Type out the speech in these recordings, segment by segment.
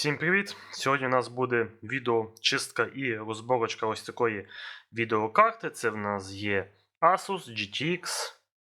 Всім привіт! Сьогодні у нас буде відеочистка і розборочка ось такої відеокарти. Це в нас є Asus GTX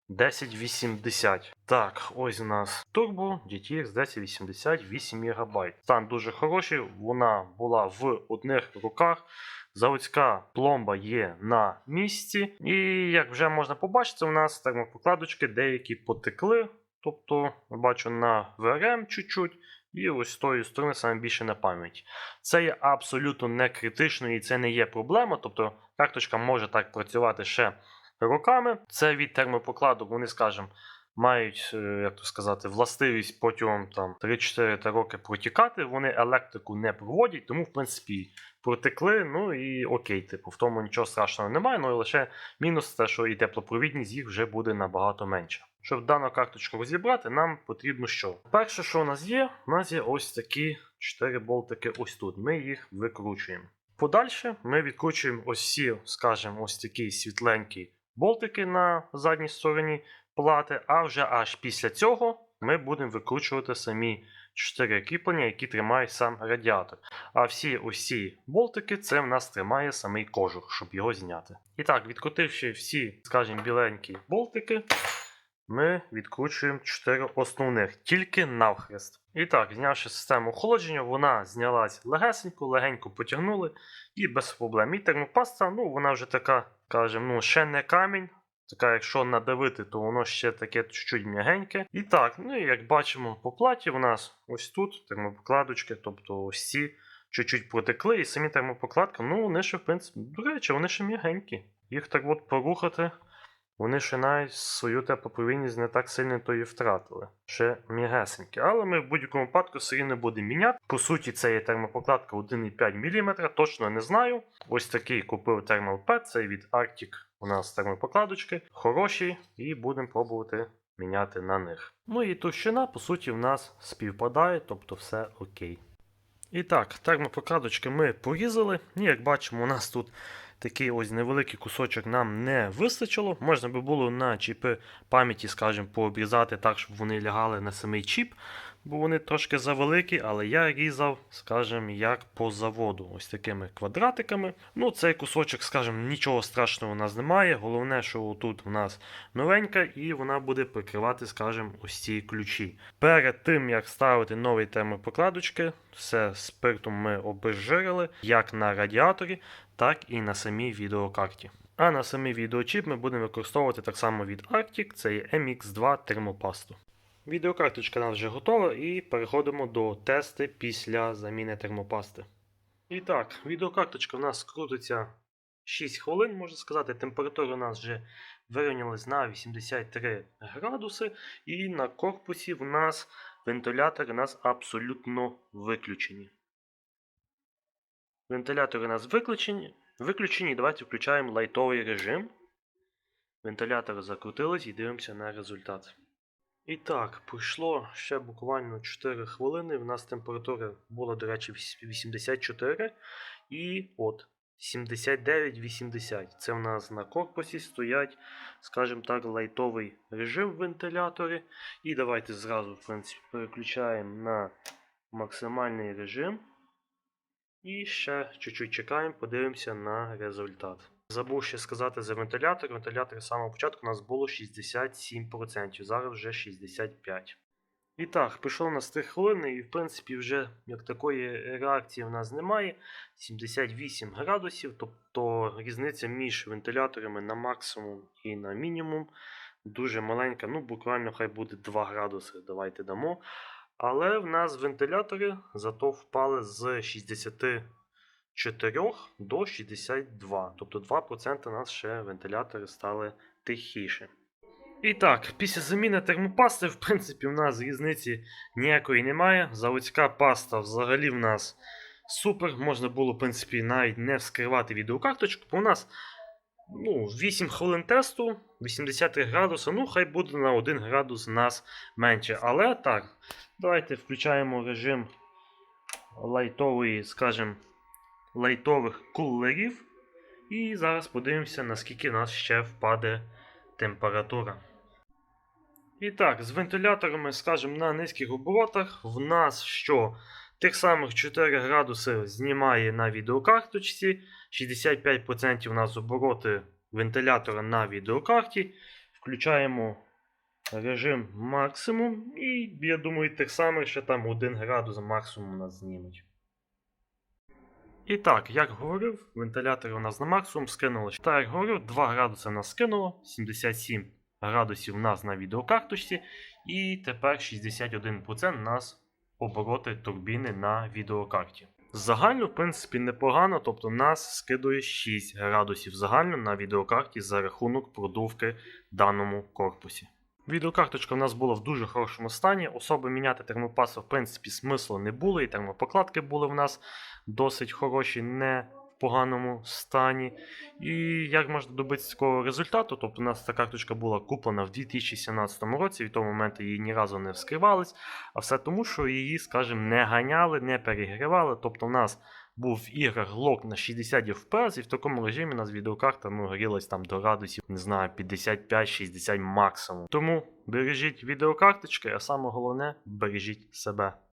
1080. Так, ось у нас Turbo GTX 1080 8 ГБ. Стан дуже хороший, вона була в одних руках. Заводська пломба є на місці. І як вже можна побачити, у нас термопокладочки деякі потекли. Тобто, бачу на VRM чуть-чуть. І ось з тої сторони саме більше на пам'ять. Це є абсолютно не критично і це не є проблема. Тобто карточка може так працювати ще роками. Це від термопокладок, вони, скажімо, мають, е, як то сказати, властивість протягом там 3-4 роки протікати. Вони електрику не проводять, тому, в принципі, протекли. Ну і окей, типу, в тому нічого страшного немає. Ну лише мінус те, що і теплопровідність їх вже буде набагато менша. Щоб дану карточку розібрати, нам потрібно що? Перше, що у нас є, у нас є ось такі 4 болтики ось тут. Ми їх викручуємо. Подальше ми відкручуємо ось всі, скажімо, ось такі світленькі болтики на задній стороні плати, а вже аж після цього ми будемо викручувати самі 4 кріплення, які тримають сам радіатор. А всі ці болтики це в нас тримає самий кожух, щоб його зняти. І так, відкрутивши всі, скажімо, біленькі болтики, ми відкручуємо 4 основних, тільки навхрест. І так, знявши систему охолодження, вона знялась легесенько, легенько потягнули і без проблем. І термопаста, ну вона вже така, скажімо, ну ще не камінь. Така, якщо надавити, то воно ще таке чуть-чуть м'ягеньке. І так, ну і як бачимо по платі, у нас ось тут термопокладочки, тобто ось ці чуть-чуть протекли, і самі термопокладки, ну вони ще, в принципі, до речі, вони ще м'ягенькі. Їх так от порухати. Вони ще навіть свою теплопровідність не так сильно то і втратили. Ще м'ягесенькі. Але ми в будь-якому випадку все рівно будемо міняти. По суті, це є термопокладка 1,5 мм, точно не знаю. Ось такий купив термопет, це від Arctic у нас термопокладочки. Хороші, і будемо пробувати міняти на них. Ну і товщина, по суті, в нас співпадає, тобто все окей. І так, термопокладочки ми порізали. І як бачимо, у нас тут такий ось невеликий кусочок нам не вистачило. Можна би було на чіпи пам'яті, скажімо, пообрізати так, щоб вони лягали на самий чіп, бо вони трошки завеликі, але я різав, скажімо, як по заводу, ось такими квадратиками. Ну, цей кусочок, скажімо, нічого страшного у нас немає. Головне, що тут у нас новенька, і вона буде прикривати, скажімо, ось ці ключі. Перед тим, як ставити нові термопокладочки, все спиртом ми обезжирили, як на радіаторі, так і на самій відеокарті. А на самий відеочіп ми будемо використовувати так само від Arctic, це є MX2 термопасту. Відеокарточка у нас вже готова і переходимо до тести після заміни термопасти. І так, відеокарточка у нас крутиться 6 хвилин, можна сказати. Температура у нас вже вирівнялась на 83 градуси, і на корпусі в нас вентилятори у нас абсолютно виключені. Вентилятори у нас виключені. Виключені. Давайте включаємо лайтовий режим. Вентилятори закрутились і дивимося на результат. І так, пройшло ще буквально 4 хвилини. У нас температура була, до речі, 84. І от 79-80. Це в нас на корпусі стоять, скажімо так, лайтовий режим в вентиляторі. І давайте зразу, в принципі, переключаємо на максимальний режим. І ще чуть-чуть чекаємо, подивимося на результат. Забув ще сказати за вентилятор. Вентилятор з самого початку у нас було 67%, зараз вже 65%. І так, у нас 3 хвилини, і в принципі вже як такої реакції в нас немає. 78 градусів, тобто різниця між вентиляторами на максимум і на мінімум дуже маленька. Ну, буквально хай буде 2 градуси. Давайте дамо. Але в нас вентилятори зато впали з 64 до 62. Тобто 2% у нас ще вентилятори стали тихіше. І так, після заміни термопасти, в принципі, в нас різниці ніякої немає. Заводська паста взагалі в нас супер. Можна було, в принципі, навіть не вскривати відеокарточку, бо у нас ну, 8 хвилин тесту, 83 градуси, ну, хай буде на 1 градус нас менше. Але так, давайте включаємо режим лайтової, скажімо, лайтових кулерів. І зараз подивимося, наскільки нас ще впаде температура. І так, з вентиляторами, скажімо, на низьких оборотах в нас що? Тих самих 4 градуси знімає на відеокарточці, 65% у нас обороти вентилятора на відеокарті. Включаємо режим максимум, і я думаю, тих самих ще там 1 градус максимум у нас знімуть. І так, як говорив, вентилятори у нас на максимум скинули. Так, як говорив, 2 градуси нас скинуло, 77 градусів у нас на відеокарточці, і тепер 61% у нас обороти турбіни на відеокарті. Загально, в принципі, непогано, тобто нас скидує 6 градусів загально на відеокарті за рахунок продувки в даному корпусі. Відеокарточка у нас була в дуже хорошому стані. Особи міняти термопаси, в принципі, смислу не було, і термопокладки були в нас досить хороші, не в поганому стані. І як можна добитися такого результату? Тобто, у нас ця карточка була куплена в 2017 році, від того моменту її ні разу не вскривались, а все тому, що її, скажімо, не ганяли, не перегрівали. Тобто, у нас був в іграх лок на 60 FPS, і в такому режимі у нас відеокарта ну, горілась там до градусів, не знаю, 55-60 максимум. Тому бережіть відеокарточки, а саме головне бережіть себе.